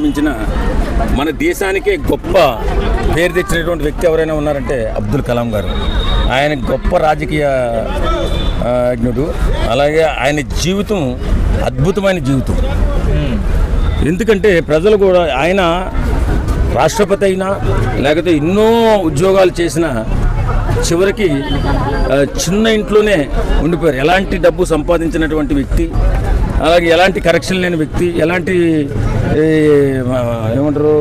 నిర్మించిన మన దేశానికే గొప్ప పేరు తెచ్చినటువంటి వ్యక్తి ఎవరైనా ఉన్నారంటే అబ్దుల్ కలాం గారు. ఆయన గొప్ప రాజకీయ యజ్ఞుడు. అలాగే ఆయన జీవితం అద్భుతమైన జీవితం. ఎందుకంటే ప్రజలు కూడా ఆయన రాష్ట్రపతి అయినా లేకపోతే ఎన్నో ఉద్యోగాలు చేసిన చివరికి చిన్న ఇంట్లోనే ఉండిపోయారు. ఎలాంటి డబ్బు సంపాదించినటువంటి వ్యక్తి అలాగే ఎలాంటి కరెక్షన్ లేని వ్యక్తి ఎలాంటి ఏమంటారు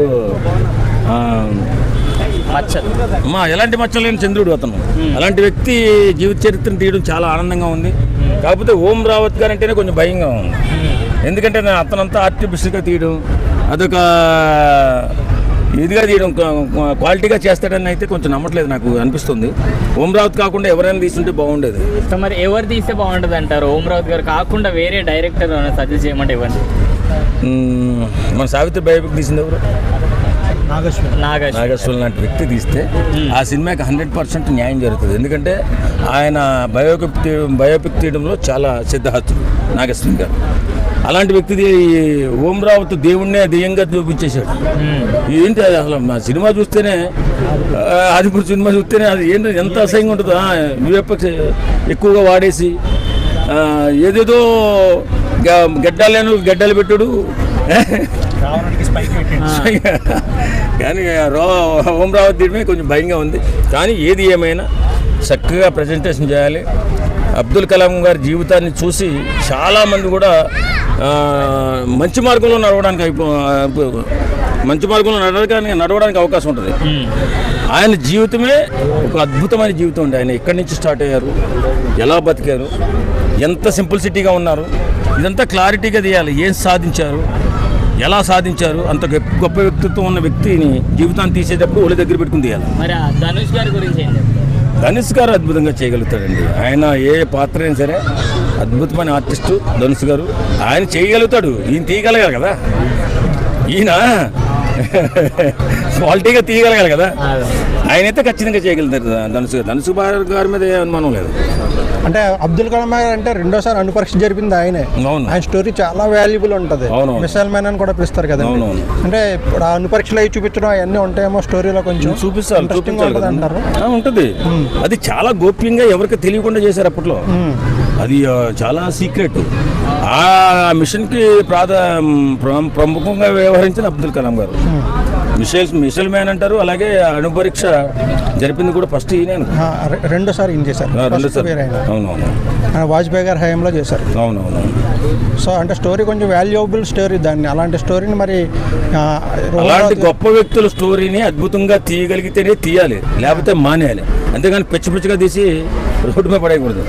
మా ఎలాంటి మచ్చలు లేని చంద్రుడు అతను. అలాంటి వ్యక్తి జీవిత చరిత్రను తీయడం చాలా ఆనందంగా ఉంది. కాకపోతే ఓం రావత్ గారు అంటేనే కొంచెం భయంగా ఉంది. ఎందుకంటే నేను అతనంతా ఆర్టిఫిషియల్గా తీయడం అదొక ఇదిగా తీయడం క్వా- క్వాలిటీగా చేస్తాడని అయితే కొంచెం నమ్మట్లేదు నాకు అనిపిస్తుంది. ఓం రావత్ కాకుండా ఎవరైనా తీసుంటే బాగుండేది. సో మరి ఎవరు తీస్తే బాగుంటుంది అంటారు? ఓం రావుత్ గారు కాకుండా వేరే డైరెక్టర్ సజెస్ట్ చేయమంటే ఇవ్వండి మన సావిత్రి బయోపిక్ తీసింది ఎవరు? నాగేష్ నాగేశ్వరం లాంటి వ్యక్తి తీస్తే ఆ సినిమాకి హండ్రెడ్ పర్సెంట్ న్యాయం జరుగుతుంది. ఎందుకంటే ఆయన బయోపిక్ తీయడం బయోపిక్ తీయడంలో చాలా సిద్ధహస్తుడు నాగేశ్వరం గారు. అలాంటి వ్యక్తి ఓం రావత్ దేవుణ్ణే దెయ్యంగా చూపించేశాడు. ఏంటి అది అసలు? నా సినిమా చూస్తేనే ఆదిపురు సినిమా చూస్తేనే అది ఏంటి ఎంత అసహ్యంగా ఉంటుందో. విఎఫ్ఎక్స్ ఎక్కువగా వాడేసి ఏదేదో గడ్డాలేను గడ్డలు పెట్టుడు కానీ రో ఓమరావతి తీయడమే కొంచెం భయంగా ఉంది. కానీ ఏది ఏమైనా చక్కగా ప్రజెంటేషన్ చేయాలి. అబ్దుల్ కలాం గారి జీవితాన్ని చూసి చాలామంది కూడా మంచి మార్గంలో నడవడానికి అయిపో మంచి మార్గంలో నడవడానికి నడవడానికి అవకాశం ఉంటుంది. ఆయన జీవితమే ఒక అద్భుతమైన జీవితం అండి. ఆయన ఎక్కడి నుంచి స్టార్ట్ అయ్యారు? ఎలా బతికారు? ఎంత సింపుల్సిటీగా ఉన్నారు? ఇదంతా క్లారిటీగా తీయాలి. ఏం సాధించారు? ఎలా సాధించారు? అంత గొప్ప- వ్యక్తిత్వం ఉన్న వ్యక్తిని జీవితాన్ని తీసేటప్పుడు ఒళ్ళ దగ్గర పెట్టుకుని తీయాలి. మరి ధనుష్ గారి గురించి ధనుష్ గారు అద్భుతంగా చేయగలుగుతాడండి. ఆయన ఏ పాత్ర అయినా సరే అద్భుతమైన ఆర్టిస్టు ధనుష్ గారు. ఆయన చేయగలుగుతాడు. ఈయన తీయగలగాలి కదా. ఈయన క్వాలిటీగా తీయగలగాలి కదా? ఆయనైతే ఖచ్చితంగా చేయగలుగుతారు ధనుష్ గారు. ధనుష్ గారి మీద ఏ అనుమానం లేదు. అంటే అబ్దుల్ కలాం గారు అంటే రెండోసారి అణు పరీక్ష జరిపింది ఆయనే. అవును. ఆయన స్టోరీ చాలా వాల్యుబుల్ ఉంటుంది. అవునవును. మిసైల్ మ్యాన్ అని కూడా పిలుస్తారు కదా అవునవును. అంటే ఇప్పుడు ఆ అణు పరీక్షలు అవి చూపించడం అవన్నీ ఉంటాయేమో స్టోరీలో కొంచెం చూపిస్తారు. అంటారు ఆ, ఉంటుంది. అది చాలా గోప్యంగా ఎవరికి తెలియకుండా చేశారు అప్పట్లో. అది చాలా సీక్రెట్ ఆ మిషన్కి ప్రాధా ప్ర- ప్రముఖంగా వ్యవహరించిన అబ్దుల్ కలాం గారు. మిసైల్స్ మిసైల్ మ్యాన్ అంటారు అలాగే అణుపరీక్ష జరిపింది కూడా ఫస్ట్ ఈయన రెండోసారి ఈయన చేశారు. అవునవును. వాజ్పేయి గారి హయాంలో చేశారు. అవునవును. సో అంటే స్టోరీ కొంచెం వాల్యుయబుల్ స్టోరీ దాన్ని. అలాంటి స్టోరీని మరి అలాంటి గొప్ప వ్యక్తుల స్టోరీని అద్భుతంగా తీయగలిగితేనే తీయాలి లేకపోతే మానేయాలి. అంతేగాని పిచ్చి పిచ్చిగా తీసి రోడ్డు మీద పడేయకూడదు.